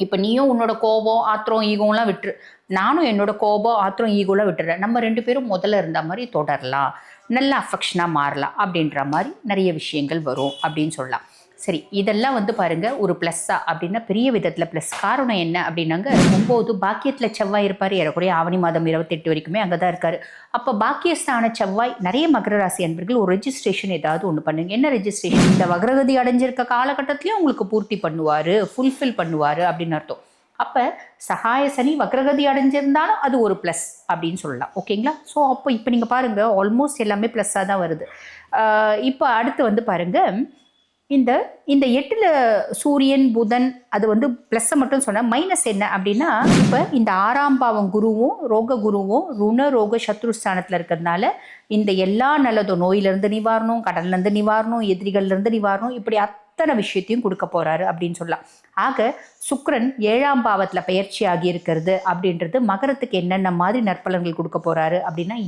இப்போ நீயும் உன்னோட கோபம் ஆத்திரம் ஈகோலாம் விட்டுரு. நானும் என்னோட கோபம் ஆத்திரம் ஈகோலாம் விட்டுறேன். நம்ம ரெண்டு பேரும் முதல்ல இருந்த மாதிரி தொடரலாம். நல்ல அஃபெக்ஷனாக மாறலாம். அப்படின்ற மாதிரி நிறைய விஷயங்கள் வரும் அப்படின்னு சொல்லலாம். சரி இதெல்லாம் வந்து பாருங்க ஒரு ப்ளஸ்ஸா அப்படின்னா பெரிய விதத்தில் ப்ளஸ் காரணம் என்ன அப்படின்னாங்க ஒம்பது பாக்கியத்தில் செவ்வாய் இருப்பார். ஏறக்குறைய ஆவணி மாதம் இருபத்தெட்டு வரைக்குமே அங்கே தான் இருக்காரு. அப்போ பாக்கியஸ்தான செவ்வாய் நிறைய மகர ராசி அன்பர்கள் ஒரு ரெஜிஸ்ட்ரேஷன் ஏதாவது ஒன்று பண்ணுங்க. என்ன ரெஜிஸ்ட்ரேஷன் இந்த வக்ரகதி அடைஞ்சிருக்க காலகட்டத்திலையும் உங்களுக்கு பூர்த்தி பண்ணுவார் ஃபுல்ஃபில் பண்ணுவார் அப்படின்னு அர்த்தம். அப்போ சகாய சனி வக்ரகதி அடைஞ்சிருந்தாலும் அது ஒரு ப்ளஸ் அப்படின்னு சொல்லலாம். ஓகேங்களா ஸோ அப்போ இப்போ நீங்கள் பாருங்கள் ஆல்மோஸ்ட் எல்லாமே ப்ளஸ்ஸாக தான் வருது. இப்போ அடுத்து வந்து பாருங்கள் இந்த இந்த எட்டில் சூரியன் புதன் அது வந்து ப்ளஸ்ஸை மட்டும் சொன்னால் மைனஸ் என்ன அப்படின்னா இப்போ இந்த ஆறாம் பாவம் குருவும் ரோக குருவும் ருண ரோக சத்ருஸ்தானத்தில் இருக்கிறதுனால இந்த எல்லா நல்லதும் நோயிலிருந்து நிவாரணம் கடல்லேருந்து நிவாரணம் எதிரிகள்லேருந்து நிவாரணம் இப்படி அத்தனை விஷயத்தையும் கொடுக்க போகிறாரு அப்படின்னு சொல்லலாம். ஆக சுக்ரன் ஏழாம் பாவத்தில் பயிற்சி ஆகி இருக்கிறது அப்படின்றது மகரத்துக்கு என்னென்ன மாதிரி நற்பலன்கள் கொடுக்க போகிறாரு அப்படின்னா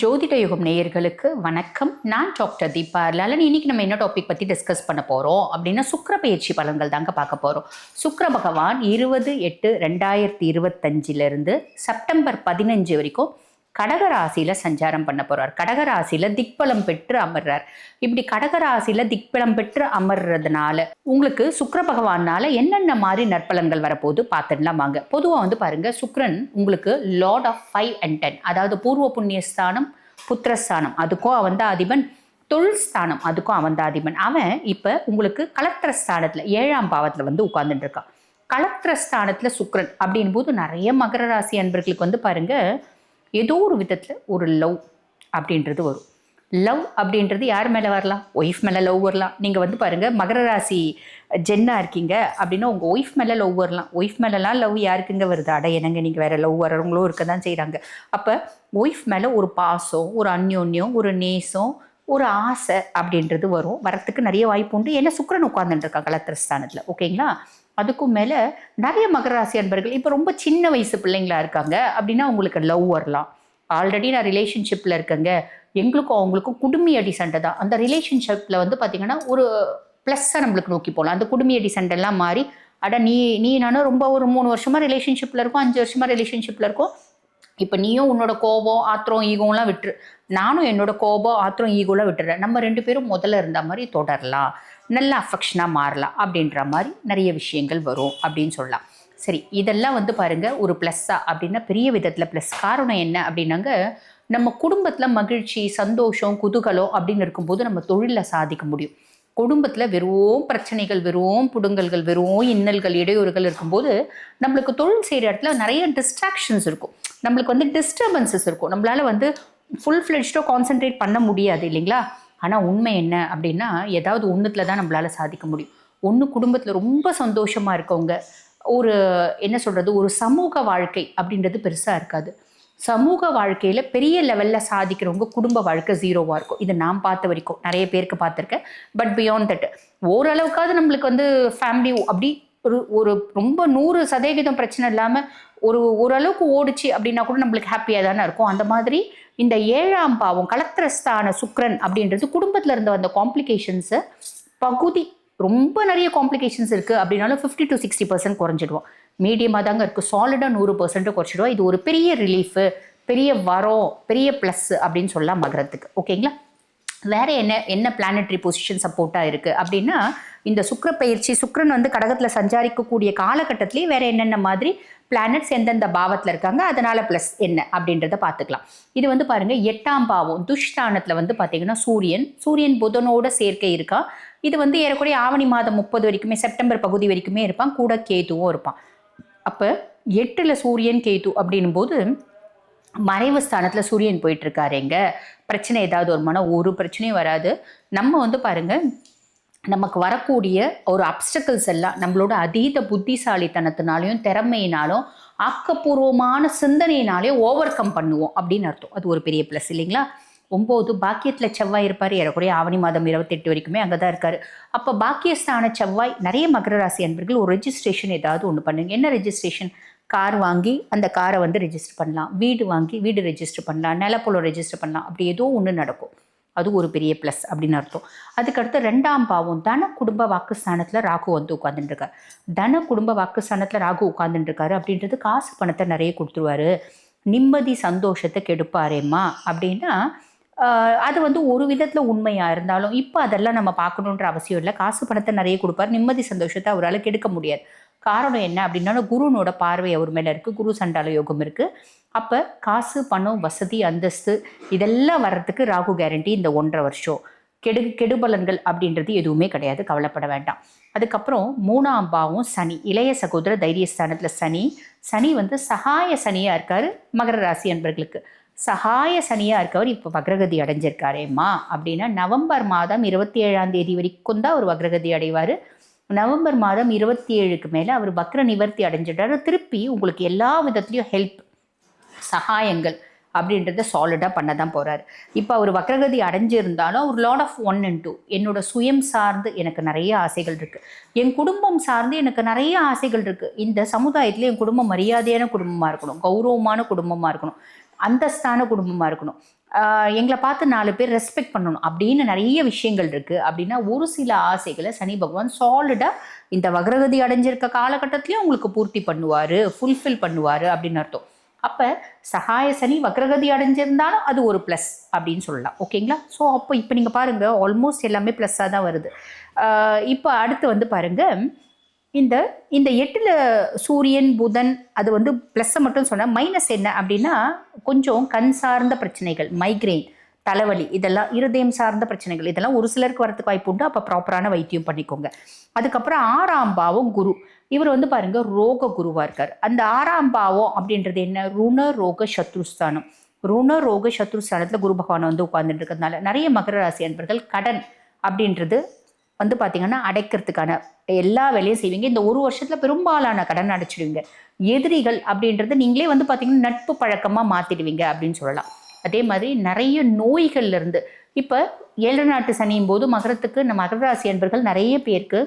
ஜோதிட யுகம் நேயர்களுக்கு வணக்கம். நான் டாக்டர் தீபா லலன் இன்னைக்கு நம்ம என்ன டாபிக் பற்றி டிஸ்கஸ் பண்ண போகிறோம் அப்படின்னா சுக்கர பயிற்சி பலன்கள் தாங்க பார்க்க போகிறோம் சுக்கர பகவான் இருபது எட்டு ரெண்டாயிரத்தி இருபத்தஞ்சிலிருந்து செப்டம்பர் பதினஞ்சு வரைக்கும் கடகராசியில் சஞ்சாரம் பண்ண போகிறார் கடகராசியில் திக்பலம் பெற்று அமர்றார். இப்படி கடகராசியில் திக்பலம் பெற்று அமர்றதுனால உங்களுக்கு சுக்கர பகவானால் என்னென்ன மாதிரி நற்பலன்கள் வரப்போகுது பார்த்துடலாம் வாங்க. பொதுவாக வந்து பாருங்கள் சுக்ரன் உங்களுக்கு lord of five and ten அதாவது பூர்வ புண்ணியஸ்தானம் புத்திரஸ்தானம் அதுக்கும் அவன் தான் அதிபன் தொழில் ஸ்தானம் அதுக்கும் அவன் தான் அதிபன் அவன் இப்போ உங்களுக்கு கலத்திர ஸ்தானத்தில் ஏழாம் பாவத்தில் வந்து உட்கார்ந்துட்டு இருக்கான். கலத்திர ஸ்தானத்தில் அப்படின் போது நிறைய மகர ராசி அன்பர்களுக்கு வந்து பாருங்கள் ஏதோ ஒரு விதத்தில் ஒரு லவ் அப்படின்றது வரும். லவ் அப்படின்றது யார் மேலே வரலாம்? ஒய்ஃப் மேலே லவ் வரலாம். நீங்கள் வந்து பாருங்கள் மகர ராசி ஜென்னாக இருக்கீங்க அப்படின்னா உங்கள் ஒய்ஃப் மேலே லவ் வரலாம். ஒய்ஃப் மேலெலாம் லவ் யாருக்குங்க வருது? அட என்னங்க நீங்கள் வேறு லவ் வரவங்களும் இருக்க தான் செய்கிறாங்க அப்போ ஒய்ஃப் மேலே ஒரு பாசம் ஒரு அந்யோன்யம் ஒரு நேசம் ஒரு ஆசை அப்படின்றது வரும். வரத்துக்கு நிறைய வாய்ப்பு உண்டு. ஏன்னா சுக்கிரன் உட்காந்துட்டு இருக்கான் கலத்திரஸ்தானத்தில் ஓகேங்களா அதுக்கும் மேலே நிறைய மகர ராசி அன்பர்கள் இப்போ ரொம்ப சின்ன வயசு பிள்ளைங்களா இருக்காங்க அப்படின்னா உங்களுக்கு லவ் வரலாம். ஆல்ரெடி நான் ரிலேஷன்ஷிப்பில் இருக்கேங்க. எங்களுக்கும் அவங்களுக்கும் குடுமி அடி சண்டை தான். அந்த ரிலேஷன்ஷிப்பில் வந்து பார்த்தீங்கன்னா ஒரு ப்ளஸ்ஸாக நம்மளுக்கு நோக்கி போகலாம். அந்த குடுமி அடி சண்டைலாம் மாறி அட நீ நீ நானும் ரொம்ப ஒரு மூணு வருஷமாக ரிலேஷன்ஷிப்பில் இருக்கும் அஞ்சு வருஷமாக ரிலேஷன்ஷிப்பில் இருக்கும். இப்போ நீயும் உன்னோட கோபம் ஆத்திரம் ஈகோலாம் விட்டுரு. நானும் என்னோட கோபம் ஆத்திரம் ஈகோலாம் விட்டுறேன். நம்ம ரெண்டு பேரும் முதல்ல இருந்த மாதிரி தொடரலாம். நல்ல அஃபெக்ஷனாக மாறலாம். அப்படின்ற மாதிரி நிறைய விஷயங்கள் வரும் அப்படின்னு சொல்லலாம். சரி இதெல்லாம் வந்து பாருங்கள் ஒரு ப்ளஸ்ஸா அப்படின்னா பெரிய விதத்தில் ப்ளஸ் காரணம் என்ன அப்படின்னாங்க நம்ம குடும்பத்தில் மகிழ்ச்சி சந்தோஷம் குதூகலம் அப்படின்னு இருக்கும்போது நம்ம தொழிலில் சாதிக்க முடியும். குடும்பத்தில் வெறும் பிரச்சனைகள் வெறும் புடுங்கல்கள் வெறும் இன்னல்கள் இடையூறுகள் இருக்கும்போது நம்மளுக்கு தொழில் செய்கிற இடத்துல நிறைய டிஸ்ட்ராக்ஷன்ஸ் இருக்கும். நம்மளுக்கு வந்து டிஸ்டர்பன்சஸ் இருக்கும். நம்மளால வந்து ஃபுல் ஃப்ளெஜ்டாக கான்சென்ட்ரேட் பண்ண முடியாது இல்லைங்களா? ஆனால் உண்மை என்ன அப்படின்னா ஏதாவது ஒன்றுத்தில் தான் நம்மளால் சாதிக்க முடியும். ஒன்று குடும்பத்தில் ரொம்ப சந்தோஷமாக இருக்கவங்க ஒரு என்ன சொல்கிறது ஒரு சமூக வாழ்க்கை அப்படின்றது பெருசாக இருக்காது. சமூக வாழ்க்கையில் பெரிய லெவலில் சாதிக்கிறவங்க குடும்ப வாழ்க்கை ஜீரோவாக இருக்கும். இது நான் பார்த்த வரைக்கும். நிறைய பேருக்கு பார்த்துருக்கேன். பட் பியாண்ட் தட் ஓரளவுக்காவது நம்மளுக்கு வந்து ஃபேமிலி அப்படி ஒரு ஒரு ரொம்ப நூறு சதவிகிதம் பிரச்சனை இல்லாமல் ஒரு ஓரளவுக்கு ஓடிச்சு அப்படின்னா கூட நம்மளுக்கு ஹாப்பியாக தானே இருக்கும். அந்த மாதிரி இந்த ஏழாம் பாவம் கலத்திரஸ்தான சுக்ரன் அப்படின்றது குடும்பத்தில் இருந்த அந்த காம்ப்ளிகேஷன்ஸை பகுதி ரொம்ப நிறைய காம்ப்ளிகேஷன்ஸ் இருக்குது அப்படின்னாலும் ஃபிஃப்டி டு சிக்ஸ்டி பர்சன்ட் குறைஞ்சிடுவோம். மீடியமாக தாங்க இருக்குது சாலிடாக நூறு பர்சன்ட்டு குறைச்சிடுவோம் இது ஒரு பெரிய ரிலீஃபு பெரிய வரம் பெரிய ப்ளஸ் அப்படின்னு சொல்லலாம் மகரத்துக்கு. ஓகேங்களா வேற என்ன என்ன பிளானட்ரி பொசிஷன் சப்போர்ட்டாக இருக்குது அப்படின்னா இந்த சுக்கர பயிற்சி சுக்கரன் வந்து கடகத்தில் சஞ்சாரிக்கக்கூடிய காலகட்டத்திலேயே வேற என்னென்ன மாதிரி பிளானட்ஸ் எந்தெந்த பாவத்தில் இருக்காங்க அதனால் ப்ளஸ் என்ன அப்படின்றத பார்த்துக்கலாம். இது வந்து பாருங்கள் எட்டாம் பாவம் துஷ்தானத்தில் வந்து பார்த்தீங்கன்னா சூரியன் சூரியன் புதனோட சேர்க்கை இருக்கா? இது வந்து ஏறக்குறைய ஆவணி மாதம் முப்பது வரைக்குமே செப்டம்பர் பகுதி வரைக்குமே இருப்பான் கூட கேதுவும் இருப்பான். அப்போ எட்டில் சூரியன் கேது அப்படின்னும் போது மறைவு ஸ்தானத்தில் சூரியன் போயிட்டுருக்காரு எங்கே? பிரச்சனை ஏதாவது வருமானா ஒரு பிரச்சனையும் வராது. நம்ம வந்து பாருங்க நமக்கு வரக்கூடிய ஒரு அப்டக்கல்ஸ் எல்லாம் நம்மளோட அதீத புத்திசாலித்தனத்தினாலையும் திறமையினாலும் ஆக்கப்பூர்வமான சிந்தனையினாலையும் ஓவர் கம் பண்ணுவோம் அப்படின்னு அர்த்தம். அது ஒரு பெரிய ப்ளஸ் இல்லைங்களா? ஒம்பது பாக்கியத்தில் செவ்வாய் இருப்பார் ஏறக்குறைய ஆவணி மாதம் இருபத்தெட்டு வரைக்குமே அங்கே தான் இருக்கார். அப்போ பாக்கியஸ்தான செவ்வாய் நிறைய மகர ராசி அன்பர்கள் ஒரு ரெஜிஸ்ட்ரேஷன் ஏதாவது ஒன்று பண்ணுங்க. என்ன ரெஜிஸ்ட்ரேஷன் கார் வாங்கி அந்த காரை வந்து ரெஜிஸ்டர் பண்ணலாம். வீடு வாங்கி வீடு ரெஜிஸ்டர் பண்ணலாம். நிலப்பொலம் ரெஜிஸ்டர் பண்ணலாம். அப்படி ஏதோ ஒன்று நடக்கும். அது ஒரு பெரிய ப்ளஸ் அப்படின்னு அர்த்தம். அதுக்கடுத்து ரெண்டாம் பாவம் தன குடும்ப வாக்குஸ்தானத்தில் ராகு வந்து உட்காந்துட்டுருக்காரு தன குடும்ப வாக்குஸ்தானத்தில் ராகு உட்காந்துட்டுருக்காரு அப்படின்றது காசு பணத்தை நிறைய கொடுத்துருவாரு. நிம்மதி சந்தோஷத்தை கெடுப்பாரேம்மா அப்படின்னா அது வந்து ஒரு விதத்தில் உண்மையாக இருந்தாலும் இப்போ அதெல்லாம் நம்ம பார்க்கணுன்ற அவசியம் இல்லை. காசு பணத்தை நிறைய கொடுப்பார். நிம்மதி சந்தோஷத்தை அவரால் கெடுக்க முடியாது. காரணம் என்ன அப்படின்னா குருனோட பார்வை அவர் மேலே இருக்குது குரு சண்டால யோகம் இருக்குது அப்போ காசு பணம் வசதி அந்தஸ்து இதெல்லாம் வர்றதுக்கு ராகு கேரண்டி இந்த ஒன்றரை வருஷம். கெடு கெடுபலன்கள் அப்படின்றது எதுவுமே கிடையாது. கவலைப்பட வேண்டாம். அதுக்கப்புறம் மூணாம் பாவம் சனி. இளைய சகோதர தைரியஸ்தானத்தில் சனி. சனி வந்து சகாய சனியாக இருக்காரு. மகர ராசி அன்பர்களுக்கு. சகாய சனியாக இருக்கவர் இப்போ வக்ரகதி அடைஞ்சிருக்காரேம்மா. அப்படின்னா நவம்பர் மாதம் இருபத்தி ஏழாம் தேதி வரைக்கும் தான் அவர் வக்ரகதி அடைவார். நவம்பர் மாதம் இருபத்தி ஏழுக்கு மேலே அவர் வக்ர நிவர்த்தி அடைஞ்சிட்டாரு திருப்பி உங்களுக்கு எல்லா விதத்துலேயும் ஹெல்ப் சகாயங்கள் அப்படின்றத சாலிடாக பண்ண தான் போகிறார் இப்போ அவர் வக்ரகதி அடைஞ்சிருந்தாலும் ஒரு lord of one and two என்னோட சுயம் சார்ந்து எனக்கு நிறைய ஆசைகள் இருக்குது என் குடும்பம் சார்ந்து எனக்கு நிறைய ஆசைகள் இருக்குது இந்த சமுதாயத்தில் என் குடும்பம் மரியாதையான குடும்பமாக இருக்கணும் கௌரவமான குடும்பமாக இருக்கணும். அந்தஸ்தான குடும்பமாக இருக்கணும். எங்களை பார்த்து நாலு பேர் ரெஸ்பெக்ட் பண்ணணும். அப்படின்னு நிறைய விஷயங்கள் இருக்குது அப்படின்னா ஒரு சில ஆசைகளை சனி பகவான் சாலிடாக இந்த வக்ரகதி அடைஞ்சிருக்க காலகட்டத்திலையும் உங்களுக்கு பூர்த்தி பண்ணுவார் ஃபுல்ஃபில் பண்ணுவார் அப்படின்னு அர்த்தம். அப்போ சகாய சனி வக்ரகதி அடைஞ்சிருந்தாலும் அது ஒரு ப்ளஸ் அப்படின்னு சொல்லலாம். ஓகேங்களா ஸோ அப்போ இப்போ நீங்கள் பாருங்கள் ஆல்மோஸ்ட் எல்லாமே ப்ளஸ்ஸாக தான் வருது. இப்போ அடுத்து வந்து பாருங்கள் இந்த இந்த எட்டில் சூரியன் புதன் அது வந்து ப்ளஸ்ஸை மட்டும் சொன்னால் மைனஸ் என்ன அப்படின்னா கொஞ்சம் கண் சார்ந்த பிரச்சனைகள் மைக்ரெயின் தலைவலி இதெல்லாம் இருதயம் சார்ந்த பிரச்சனைகள் இதெல்லாம் ஒரு சிலருக்கு வரதுக்கு வாய்ப்பு உண்டு. அப்போ ப்ராப்பரான வைத்தியம் பண்ணிக்கோங்க. அதுக்கப்புறம் ஆறாம் பாவம் குரு. இவர் வந்து பாருங்க ரோக குருவாக இருக்கார். அந்த ஆறாம் பாவம் அப்படின்றது என்ன? ருண ரோக சத்ருஸ்தானம். ருண ரோக சத்ருஸ்தானத்தில் குரு பகவான் வந்து உட்கார்ந்துட்டு இருக்கிறதுனால நிறைய மகர ராசி அன்பர்கள் கடன் அப்படின்றது வந்து பார்த்தீங்கன்னா அடைக்கிறதுக்கான எல்லா வேலையும் செய்வீங்க. இந்த ஒரு வருஷத்தில் பெரும்பாலான கடன் அடைச்சிடுவீங்க. எதிரிகள் அப்படின்றது நீங்களே வந்து பார்த்தீங்கன்னா நட்பு பழக்கமாக மாற்றிடுவீங்க அப்படின்னு சொல்லலாம். அதே மாதிரி நிறைய நோய்கள்லேருந்து இப்போ ஏழு நாட்டு சனியும் போது மகரத்துக்கு நம்ம மகர ராசி அன்பர்கள் நிறைய பேருக்கு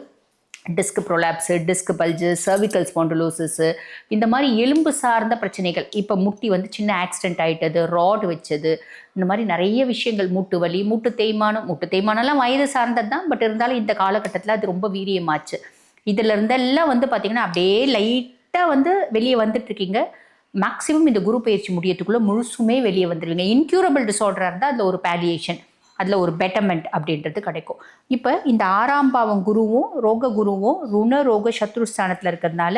disc prolapse disc bulge cervical spondylosis இந்த மாதிரி எலும்பு சார்ந்த பிரச்சனைகள். இப்போ முட்டி வந்து சின்ன ஆக்சிடென்ட் ஆகிட்டது ராட் வச்சது இந்த மாதிரி நிறைய விஷயங்கள். மூட்டு வலி மூட்டு தேய்மானம் மூட்டு தேய்மானம்லாம் வயது சார்ந்தது தான் பட் இருந்தாலும் இந்த காலகட்டத்தில் அது ரொம்ப வீரியமாச்சு. இதில் இருந்தெல்லாம் வந்து பார்த்திங்கன்னா அப்படியே லைட்டாக வந்து வெளியே வந்துட்டுருக்கீங்க. மேக்ஸிமம் இந்த குரு பயிற்சி முடியத்துக்குள்ளே முழுசுமே வெளியே வந்துடுவீங்க இன்க்யூரபிள் டிசார்டராக இருந்தால் அதில் ஒரு பேலியேஷன் அதில் ஒரு பெட்டர்மெண்ட் அப்படின்றது கிடைக்கும். இப்போ இந்த ஆறாம் பாவம் குருவும் ரோக குருவும் ருண ரோக சத்ருஸ்தானத்தில் இருக்கிறதுனால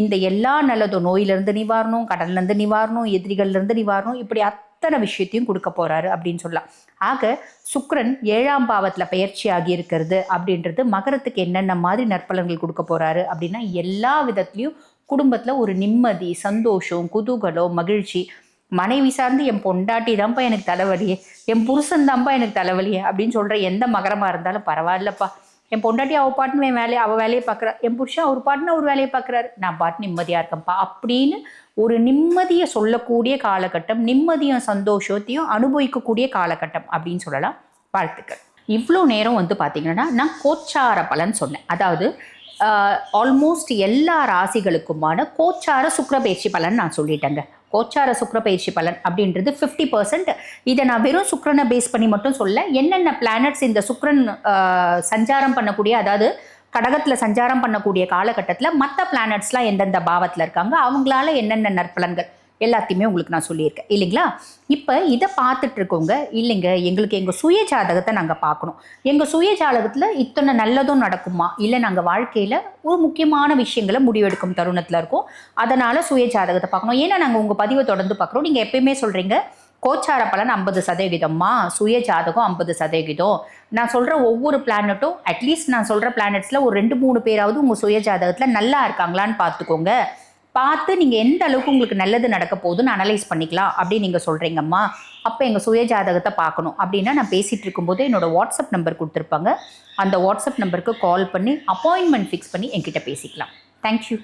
இந்த எல்லா நல்லதும் நோயிலிருந்து நிவாரணம் கடல்லேருந்து நிவாரணம் எதிரிகள்லேருந்து நிவாரணம் இப்படி அத்தனை விஷயத்தையும் கொடுக்க போகிறாரு அப்படின்னு சொல்லலாம். ஆக சுக்ரன் ஏழாம் பாவத்தில் பயிற்சி ஆகி இருக்கிறது அப்படின்றது மகரத்துக்கு என்னென்ன மாதிரி நற்பலன்கள் கொடுக்க போகிறாரு அப்படின்னா எல்லா விதத்துலையும் குடும்பத்தில் ஒரு நிம்மதி சந்தோஷம் குதூகலம் மகிழ்ச்சி மனைவி சார்ந்து என் பொண்டாட்டி தான்ப்பா எனக்கு தலைவலி என் புருஷன் தான்ப்பா எனக்கு தலைவலி அப்படின்னு சொல்கிற எந்த மகரமாக இருந்தாலும் பரவாயில்லப்பா. என் பொண்டாட்டி அவள் பாட்டுன்னு என் வேலையை அவள் வேலையை பார்க்குறா. என் புருஷன் அவர் பாட்டுன்னு அவர் வேலையை பார்க்குறாரு. நான் பாட்டு நிம்மதியாக இருக்கேன்ப்பா அப்படின்னு ஒரு நிம்மதியை சொல்லக்கூடிய காலகட்டம் நிம்மதியும் சந்தோஷத்தையும் அனுபவிக்கக்கூடிய காலகட்டம் அப்படின்னு சொல்லலாம். வாழ்த்துக்கள். இவ்வளோ நேரம் வந்து பார்த்தீங்கன்னா நான் கோச்சார பலன் சொன்னேன். அதாவது ஆல்மோஸ்ட் எல்லா ராசிகளுக்குமான கோச்சார சுக்கரபேச்சி பலன் நான் சொல்லிட்டேங்க. கோச்சார சுக்கிரபயிற்சி பலன் அப்படின்றது ஃபிஃப்டி பர்சன்ட் இதை நான் வெறும் சுக்கரனை பேஸ் பண்ணி மட்டும் சொல்ல என்னென்ன பிளானட்ஸ் இந்த சுக்கரன் சஞ்சாரம் பண்ணக்கூடிய அதாவது கடகத்தில் சஞ்சாரம் பண்ணக்கூடிய காலகட்டத்தில் மற்ற பிளானட்ஸ்லாம் எந்தெந்த பாவத்தில் இருக்காங்க அவங்களால என்னென்ன நற்பலன்கள் எல்லாத்தையுமே உங்களுக்கு நான் சொல்லியிருக்கேன். இல்லைங்களா? இப்போ இதை பார்த்துட்டு இருக்கவங்க இல்லைங்க எங்களுக்கு எங்கள் சுய ஜாதகத்தை நாங்கள் பார்க்கணும். எங்கள் சுய ஜாதகத்தில் இத்தனை நல்லதும் நடக்குமா? இல்லை நாங்கள் வாழ்க்கையில் ஒரு முக்கியமான விஷயங்களை முடிவெடுக்கும் தருணத்தில் இருக்கோம். அதனால் சுய ஜாதகத்தை பார்க்கணும். ஏன்னா நாங்கள் உங்கள் பதிவை தொடர்ந்து பார்க்குறோம். நீங்கள் எப்பயுமே சொல்கிறீங்க கோச்சார பலன் ஐம்பது சதவிகிதம்மா? சுய ஜாதகம் ஐம்பது சதவிகிதம். நான் சொல்கிற ஒவ்வொரு பிளானட்டும் அட்லீஸ்ட் நான் சொல்கிற பிளானட்ஸில் ஒரு ரெண்டு மூணு பேராவது உங்கள் சுய ஜாதகத்தில் நல்லா இருக்காங்களான்னு பார்த்துக்கோங்க. பார்த்து நீங்கள் எந்த அளவுக்கு உங்களுக்கு நல்லது நடக்க போகுதுன்னு அனலைஸ் பண்ணிக்கலாம் அப்படின்னு நீங்கள் சொல்கிறீங்கம்மா அப்போ எங்கள் சுய ஜாதகத்தை பார்க்கணும். அப்படின்னா நான் பேசிகிட்டு இருக்கும்போது என்னோடய வாட்ஸ்அப் நம்பர் கொடுத்துருப்பாங்க. அந்த வாட்ஸ்அப் நம்பருக்கு கால் பண்ணி அப்பாயின்மெண்ட் ஃபிக்ஸ் பண்ணி என்கிட்ட பேசிக்கலாம். தேங்க்யூ